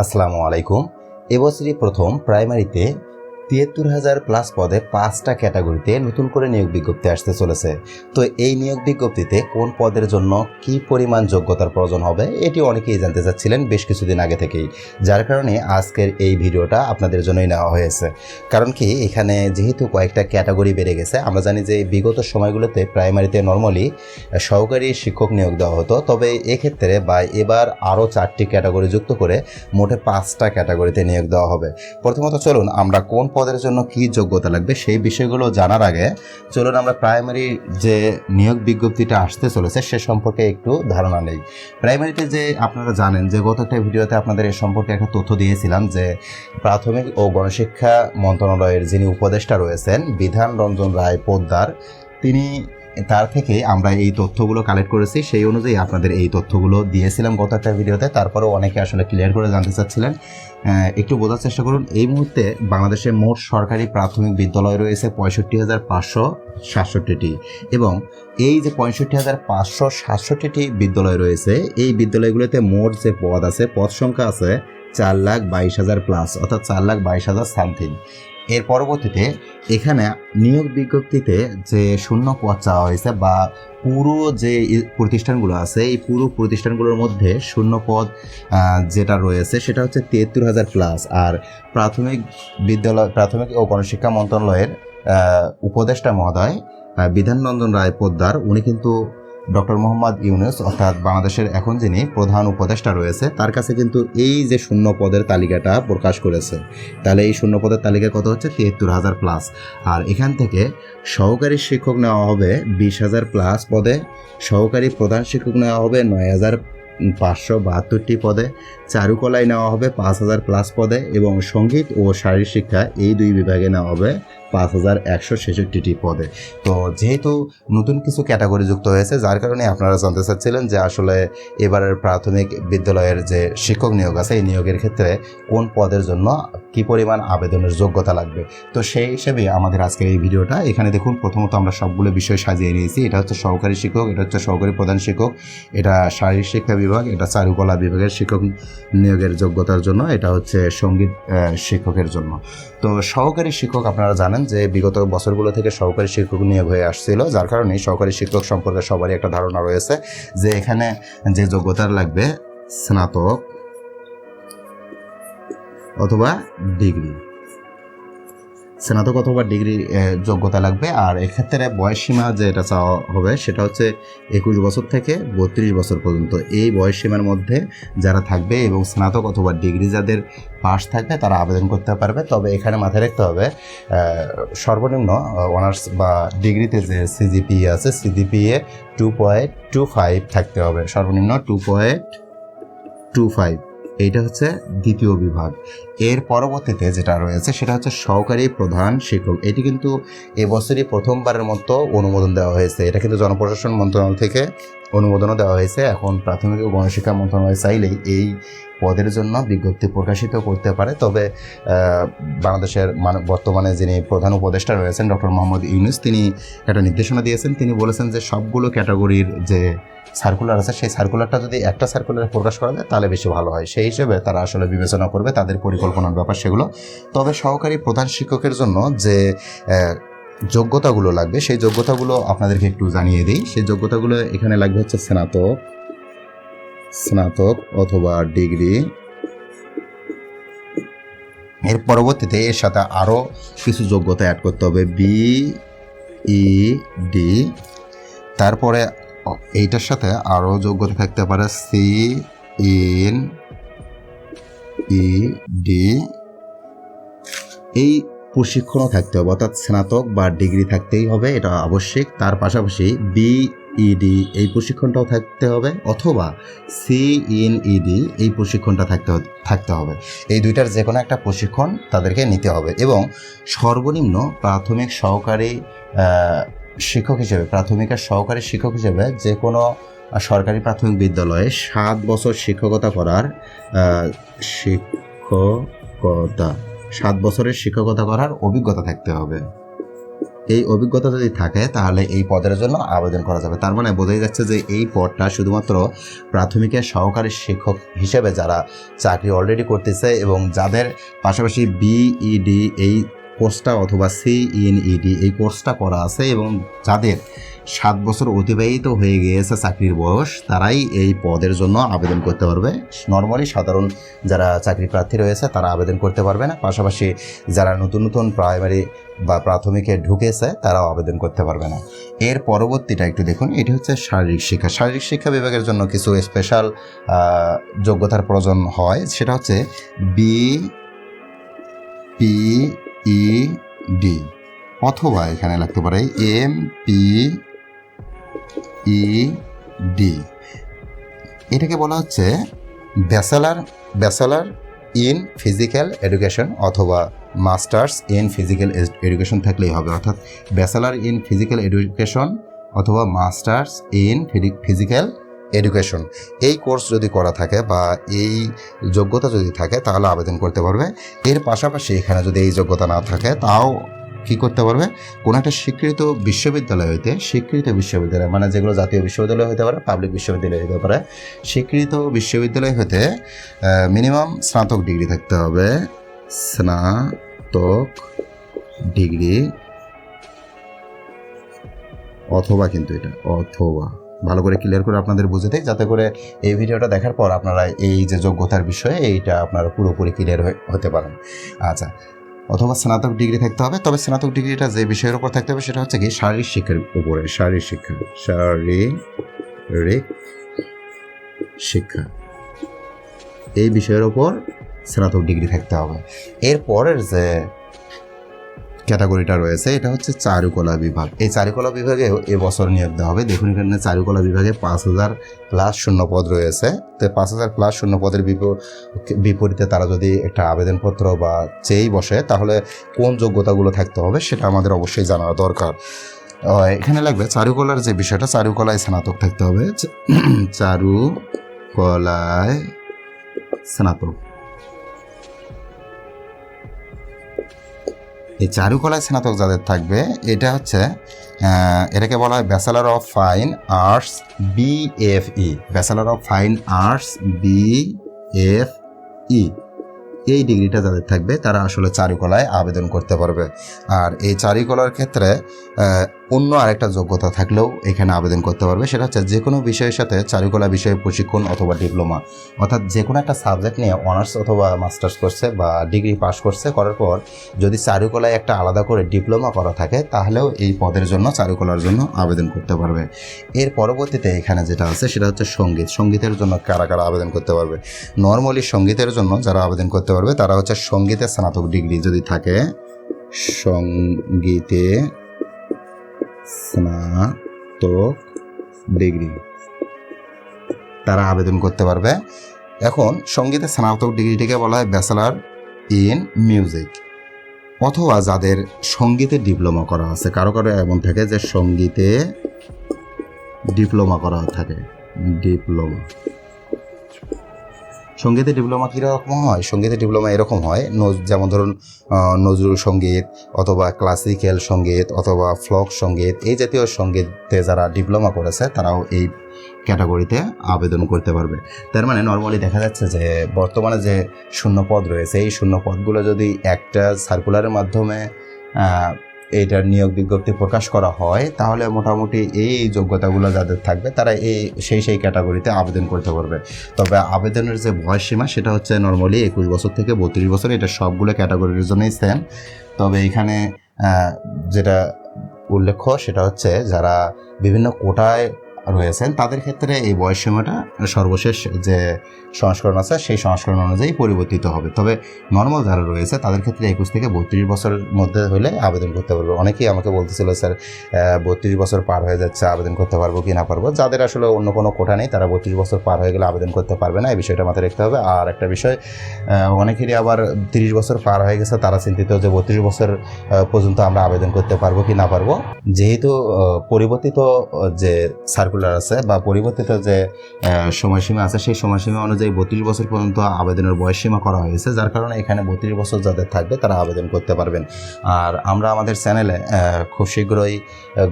আসসালামু আলাইকুম। এবছরই প্রথম প্রাইমারিতে তিয়াত্তর হাজার প্লাস পদে পাঁচটা ক্যাটাগরিতে নতুন করে নিয়োগ বিজ্ঞপ্তি আসতে চলেছে। তো এই নিয়োগ বিজ্ঞপ্তিতে কোন পদের জন্য কি পরিমাণ যোগ্যতার প্রয়োজন হবে, এটি অনেকেই জানতে চাচ্ছিলেন বেশ কিছুদিন আগে থেকেই। যার কারণে আজকের এই ভিডিওটা আপনাদের জন্যই নেওয়া হয়েছে। কারণ কি, এখানে যেহেতু কয়েকটা ক্যাটাগরি বেড়ে গেছে, আমরা জানি যে বিগত সময়গুলোতে প্রাইমারিতে নর্মালি সহকারী শিক্ষক নিয়োগ দেওয়া হতো, তবে এক্ষেত্রে বা এবার আরও চারটি ক্যাটাগরি যুক্ত করে মোটে পাঁচটা ক্যাটাগরিতে নিয়োগ দেওয়া হবে। প্রথমত চলুন আমরা কোন পদের জন্য কি যোগ্যতা লাগবে সেই বিষয়গুলো জানার আগে চলুন আমরা প্রাইমারি যে নিয়োগ বিজ্ঞপ্তিটা আসতে চলেছে সে সম্পর্কে একটু ধারণা নেই। প্রাইমারিতে যে আপনারা জানেন যে গত একটা ভিডিওতে আপনাদের এ সম্পর্কে একটা তথ্য দিয়েছিলাম যে প্রাথমিক ও গণশিক্ষা মন্ত্রণালয়ের যিনি উপদেষ্টা রয়েছেন বিধান রঞ্জন রায় পোদ্দার, তিনি তার থেকে আমরা এই তথ্যগুলো কালেক্ট করেছি। সেই অনুযায়ী আপনাদের এই তথ্যগুলো দিয়েছিলাম গত একটা ভিডিওতে। তারপরেও অনেকে আসলে ক্লিয়ার করে জানতে চাচ্ছিলেন। একটু বোঝার চেষ্টা করুন, এই মুহূর্তে বাংলাদেশে মোট সরকারি প্রাথমিক বিদ্যালয় রয়েছে পঁয়ষট্টি হাজার পাঁচশো সাতষট্টিটি এবং এই যে পঁয়ষট্টি হাজার পাঁচশো সাতষট্টিটি বিদ্যালয় রয়েছে, এই বিদ্যালয়গুলোতে মোট যে পদ আছে, পদ সংখ্যা আছে চার লাখ বাইশ হাজার প্লাস অর্থাৎ চার লাখ বাইশ হাজার সামথিং এর পরবর্তীতে এখানে নিয়োগ বিজ্ঞপ্তিতে যে শূন্য পদ চাওয়া হয়েছে বা পুরো যে প্রতিষ্ঠানগুলো আছে, এই পুরো প্রতিষ্ঠানগুলোর মধ্যে শূন্য পদ যেটা রয়েছে সেটা হচ্ছে তিয়াত্তর হাজার প্লাস আর প্রাথমিক বিদ্যালয়, প্রাথমিক ও গণশিক্ষা মন্ত্রণালয়ের উপদেষ্টা মহোদয় বিধাননন্দন রায় পোদ্দার, উনি কিন্তু ডক্টর মোহাম্মদ ইউনুস, অর্থাৎ বাংলাদেশের এখন যিনি প্রধান উপদেষ্টা রয়েছে, তার কাছে কিন্তু এই যে শূন্য পদের তালিকাটা প্রকাশ করেছে, তাহলে এই শূন্য পদের তালিকা কত হচ্ছে? তিয়াত্তর হাজার প্লাস আর এখান থেকে সহকারী শিক্ষক নেওয়া হবে বিশ হাজার প্লাস পদে, সহকারী প্রধান শিক্ষক নেওয়া হবে নয় হাজার পাঁচশো বাহাত্তরটি পদে, চারুকলায় নেওয়া হবে পাঁচ হাজার প্লাস পদে এবং সংগীত ও শারীরিক শিক্ষা এই দুই বিভাগে নেওয়া হবে পাঁচ হাজার একশো ছেষট্টিটি পদে। তো যেহেতু নতুন কিছু ক্যাটাগরি যুক্ত হয়েছে, যার কারণে আপনারা জানতে চাচ্ছিলেন যে আসলে এবারের প্রাথমিক বিদ্যালয়ের যে শিক্ষক নিয়োগ আছে, এই নিয়োগের ক্ষেত্রে কোন পদের জন্য কি পরিমাণ আবেদনের যোগ্যতা লাগবে। তো সেই হিসেবে আমাদের আজকের এই ভিডিওটা, এখানে দেখুন, প্রথমত আমরা সবগুলো বিষয় সাজিয়ে নিয়েছি। এটা হচ্ছে সহকারী শিক্ষক, এটা হচ্ছে সহকারী প্রধান শিক্ষক, এটা শারীরিক শিক্ষা বিভাগ, এটা চারুকলা বিভাগের শিক্ষক নিয়োগের যোগ্যতার জন্য, এটা হচ্ছে সংগীত শিক্ষকের জন্য। তো সহকারী শিক্ষক আপনারা জানেন যে বিগত বছরগুলো থেকে সহকারী শিক্ষক নিয়োগ হয়ে আসছিল, যার কারণে সহকারী শিক্ষক সম্পর্কে সবারই একটা ধারণা রয়েছে যে এখানে যে যোগ্যতার লাগবে স্নাতক অথবা ডিগ্রি। স্নাতক অথবা ডিগ্রি যোগ্যতা লাগবে। আর এক্ষেত্রে বয়সসীমা যেটা চাওয়া হবে সেটা হচ্ছে একুশ বছর থেকে বত্রিশ বছর পর্যন্ত। এই বয়সসীমার মধ্যে যারা থাকবে এবং স্নাতক অথবা ডিগ্রি যাদের পাস থাকবে, তারা আবেদন করতে পারবে। তবে এখানে মাথায় রাখতে হবে সর্বনিম্ন অনার্স বা ডিগ্রিতে যে সিজিপিএ আছে, CGPA two point two five থাকতে হবে। সর্বনিম্ন টু পয়েন্ট টু ফাইভ। এইটা হচ্ছে দ্বিতীয় বিভাগ। এর পরবর্তীতে যেটা রয়েছে, সেটা হচ্ছে সহকারী প্রধান শিক্ষক। এটি কিন্তু এবছরই প্রথমবারের মতো অনুমোদন দেওয়া হয়েছে। এটা কিন্তু জনপ্রশাসন মন্ত্রণালয় থেকে অনুমোদনও দেওয়া হয়েছে। এখন প্রাথমিক ও গণশিক্ষা মন্ত্রণালয় চাইলেই এই পদের জন্য বিজ্ঞপ্তি প্রকাশিত করতে পারে। তবে বাংলাদেশের মানে বর্তমানে যিনি প্রধান উপদেষ্টা রয়েছেন ডক্টর মোহাম্মদ ইউনুস, তিনি একটা নির্দেশনা দিয়েছেন। তিনি বলেছেন যে, সবগুলো ক্যাটাগরির যে সার্কুলার আছে, সেই সার্কুলারটা যদি একটা সার্কুলারে প্রকাশ করা যায়, তাহলে বেশি ভালো হয়। সেই হিসেবে তারা আসলে বিবেচনা করবে তাদের পরিকল্পনার ব্যাপার সেগুলো। তবে সহকারী প্রধান শিক্ষকের জন্য যে যোগ্যতাগুলো লাগবে, সেই যোগ্যতাগুলো আপনাদেরকে একটু জানিয়ে দিই। সেই যোগ্যতাগুলো এখানে লাগবে হচ্ছে স্নাতক স্নাতক অথবা ডিগ্রি। এর পরবর্তীতে এর সাথে আরও কিছু যোগ্যতা অ্যাড করতে হবে। বি ই ডি তারপরে এইটার সাথে আরও যোগ্যতা থাকতে পারে। সি ইন ই ডি এই প্রশিক্ষণও থাকতে হবে, অর্থাৎ স্নাতক বা ডিগ্রি থাকতেই হবে, এটা আবশ্যিক। তার পাশাপাশি বিইডি এই প্রশিক্ষণটাও থাকতে হবে, অথবা সি ইন ইডি এই প্রশিক্ষণটা থাকতে থাকতে হবে। এই দুইটার যে কোনো একটা প্রশিক্ষণ তাদেরকে নিতে হবে এবং সর্বনিম্ন প্রাথমিক সহকারী শিক্ষক হিসেবে প্রাথমিকের সহকারী শিক্ষক হিসেবে যে কোনো সরকারি প্রাথমিক বিদ্যালয়ে সাত বছর শিক্ষকতা করার শিক্ষকতা, সাত বছরের শিক্ষকতা করার অভিজ্ঞতা থাকতে হবে। এই অভিজ্ঞতা যদি থাকে, তাহলে এই পদের জন্য আবেদন করা যাবে। তার মানে বোঝাই যাচ্ছে যে এই পদটা শুধুমাত্র প্রাথমিকের সহকারী শিক্ষক হিসেবে যারা চাকরি অলরেডি করতেছে এবং যাদের পাশাপাশি বিইডি এই কোর্সটা অথবা সিএনইডি এই কোর্সটা করা আছে এবং যাদের সাত বছর অতিবাহিত হয়ে গিয়েছে চাকরির বয়স, তারাই এই পদের জন্য আবেদন করতে পারবে। নর্মালি সাধারণ যারা চাকরি প্রার্থী রয়েছে, তারা আবেদন করতে পারবে না। পাশাপাশি যারা নতুন নতুন প্রাইমারি বা প্রাথমিকে ঢুকেছে, তারাও আবেদন করতে পারবে না। এর পরবর্তীটা একটু দেখুন, এটি হচ্ছে শারীরিক শিক্ষা। শারীরিক শিক্ষা বিভাগের জন্য কিছু স্পেশাল যোগ্যতার প্রয়োজন হয়। সেটা হচ্ছে বি পি ই ডি অথবা এখানে লাগতে পারে এম পি ই ডি এটাকে বলা হচ্ছে bachelor bachelor in physical education অথবা মাস্টার্স ইন ফিজিক্যাল এডুকেশন থাকলেই হবে। অর্থাৎ ব্যাচেলার ইন ফিজিক্যাল এডুকেশন অথবা মাস্টার্স ইন ফিজিক্যাল এডুকেশন। এই কোর্স যদি করা থাকে বা এই যোগ্যতা যদি থাকে তাহলে আবেদন করতে পারবে। এর পাশাপাশি এখানে যদি এই যোগ্যতা না থাকে তাও কি করতে পারবে? কোনো একটা স্বীকৃত বিশ্ববিদ্যালয় হইতে, স্বীকৃত বিশ্ববিদ্যালয় মানে যেগুলো জাতীয় বিশ্ববিদ্যালয় হতে পারে পাবলিক বিশ্ববিদ্যালয় হতে পারে, স্বীকৃত বিশ্ববিদ্যালয় হতে মিনিমাম স্নাতক ডিগ্রি থাকতে হবে। স্নাতক ডিগ্রি অথবা কিন্তু এটা, অথবা। ভালো করে ক্লিয়ার করে আপনাদের বুঝে দেয় যাতে করে এই ভিডিওটা দেখার পর আপনারা এই যে যোগ্যতার বিষয়ে এইটা আপনারা পুরোপুরি ক্লিয়ার হতে পারেন। আচ্ছা অথবা স্নাতক ডিগ্রি থাকতে হবে, তবে স্নাতক ডিগ্রিটা যে বিষয়ের উপর থাকতে হবে সেটা হচ্ছে কি শারীরিক শিক্ষার উপরে, শারীরিক শিক্ষা শারীরিক শিক্ষা। এই বিষয়ের উপর স্নাতক ডিগ্রি থাকতে হবে। এরপরের যে ক্যাটাগরিটা রয়েছে, এটা হচ্ছে চারুকলা বিভাগ। এই চারুকলা বিভাগে এবছর নিয়োগ দেওয়া হবে। দেখুন এখানে চারুকলা বিভাগে পাঁচ হাজার প্লাস শূন্য পদ রয়েছে। তো পাঁচ হাজার প্লাস শূন্য পদের বিপরীতে তারা যদি একটা আবেদনপত্র বা চেয়েই বসে, তাহলে কোন যোগ্যতাগুলো থাকতে হবে সেটা আমাদের অবশ্যই জানা দরকার। এখানে লাগবে চারুকলার যে বিষয়টা, চারুকলায় স্নাতক থাকতে হবে। চারুকলায় স্নাতক। এই চারুকলায় স্নাতক যাদের থাকবে, এটা হচ্ছে এটাকে বলা হয় bachelor of fine arts B BFE bachelor of fine arts B F E এই ডিগ্রিটা যাদের থাকবে, তারা আসলে চারুকলায় আবেদন করতে পারবে। আর এই চারুকলার ক্ষেত্রে অন্য আরেকটা যোগ্যতা থাকলেও এখানে আবেদন করতে পারবে, সেটা হচ্ছে যে কোনো বিষয়ের সাথে চারুকলা বিষয়ে প্রশিক্ষণ অথবা ডিপ্লোমা, অর্থাৎ যে কোনো একটা সাবজেক্ট নিয়ে অনার্স অথবা মাস্টার্স করছে বা ডিগ্রি পাস করছে, করার পর যদি চারুকলায় একটা আলাদা করে ডিপ্লোমা করা থাকে, তাহলেও এই পদের জন্য, চারুকলার জন্য আবেদন করতে পারবে। এর পরবর্তীতে এখানে যেটা আছে, সেটা হচ্ছে সংগীত। সঙ্গীতের জন্য কারা কারা আবেদন করতে পারবে? নর্মালি সঙ্গীতের জন্য যারা আবেদন করতে পারবে, তারা হচ্ছে সঙ্গীতের স্নাতক ডিগ্রি যদি থাকে, সঙ্গীতে স্নাতক ডিগ্রি তারা আবেদন করতে পারবে। এখন সঙ্গীতে স্নাতক ডিগ্রিটিকে বলা হয় ব্যাচেলার ইন মিউজিক অথবা যাদের সঙ্গীতে ডিপ্লোমা করা আছে, কারও কারও এমন থাকে যে সঙ্গীতে ডিপ্লোমা করা থাকে। ডিপ্লোমা সঙ্গীতে ডিপ্লোমা কীরকম হয়? সঙ্গীতের ডিপ্লোমা এরকম হয় যেমন ধরুন নজরুল সংগীত অথবা ক্লাসিক্যাল সংগীত অথবা ফ্লক সংগীত, এই জাতীয় সঙ্গীতে যারা ডিপ্লোমা করেছে, তারাও এই ক্যাটাগরিতে আবেদন করতে পারবে। তার মানে নর্মালি দেখা যাচ্ছে যে, বর্তমানে যে শূন্য পদ রয়েছে, এই শূন্য পদগুলো যদি একটা সার্কুলারের মাধ্যমে এইটার নিয়োগ বিজ্ঞপ্তি প্রকাশ করা হয়, তাহলে মোটামুটি এই যোগ্যতাগুলো যাদের থাকবে, তারা এই সেই সেই ক্যাটাগরিতে আবেদন করতে পারবে। তবে আবেদনের যে বয়স সীমা সেটা হচ্ছে নর্মালি একুশ বছর থেকে বত্রিশ বছর, এটা সবগুলো ক্যাটাগরির জন্যই সেম তবে এখানে যেটা উল্লেখ্য, সেটা হচ্ছে যারা বিভিন্ন কোটায় রয়েছেন, তাদের ক্ষেত্রে এই বয়সসীমাটা সর্বশেষ যে সংস্করণ আছে, সেই সংস্করণ অনুযায়ী পরিবর্তিত হবে। তবে নর্মাল যারা রয়েছে, তাদের ক্ষেত্রে একুশ থেকে বত্রিশ বছরের মধ্যে হলে আবেদন করতে পারবে। অনেকেই আমাকে বলতেছিল, স্যার বত্রিশ বছর পার হয়ে যাচ্ছে, আবেদন করতে পারব কি না পারব? যাদের আসলে অন্য কোনো কোঠা নেই, তারা বত্রিশ বছর পার হয়ে গেলে আবেদন করতে পারবে না। এই বিষয়টা মাথায় রাখতে হবে। আর একটা বিষয় অনেকেরই আবার তিরিশ বছর পার হয়ে গেছে, তারা চিন্তিত যে বত্রিশ বছর পর্যন্ত আমরা আবেদন করতে পারব কি না পারব। যেহেতু পরিবর্তিত যে সার্কুলার সার্কুলার আছে বা পরিবর্তিত যে সময়সীমা আছে, সেই সময়সীমা অনুযায়ী বত্রিশ বছর পর্যন্ত আবেদনের বয়সসীমা করা হয়েছে, যার কারণে এখানে বত্রিশ বছর যাদের থাকবে তারা আবেদন করতে পারবেন। আর আমরা আমাদের চ্যানেলে খুব শীঘ্রই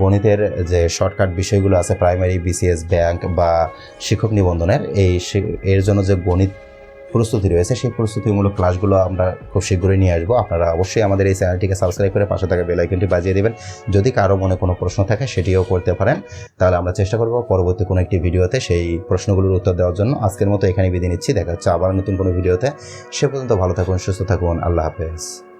গণিতের যে শর্টকাট বিষয়গুলো আছে প্রাইমারি বিসিএস ব্যাংক বা শিক্ষক নিবন্ধনের, এই এর জন্য যে গণিত প্রস্তুতি রয়েছে। সেই প্রস্তুতিমূলক ক্লাসগুলো আমরা খুব শীঘ্রই নিয়ে আসব। আপনারা অবশ্যই আমাদের এই চ্যানেলটিকে সাবস্ক্রাইব করে পাশে থাকা বেলাইকনটি বাজিয়ে দেবেন। যদি কারও মনে কোনো প্রশ্ন থাকে, সেটিও করতে পারেন। তাহলে আমরা চেষ্টা করব পরবর্তী কোনো একটি ভিডিওতে সেই প্রশ্নগুলোর উত্তর দেওয়ার জন্য। আজকের মতো এখানে বিদায় নিচ্ছি। দেখা হচ্ছে আবার নতুন কোনো ভিডিওতে। সে পর্যন্ত ভালো থাকুন, সুস্থ থাকুন। আল্লাহ হাফেজ।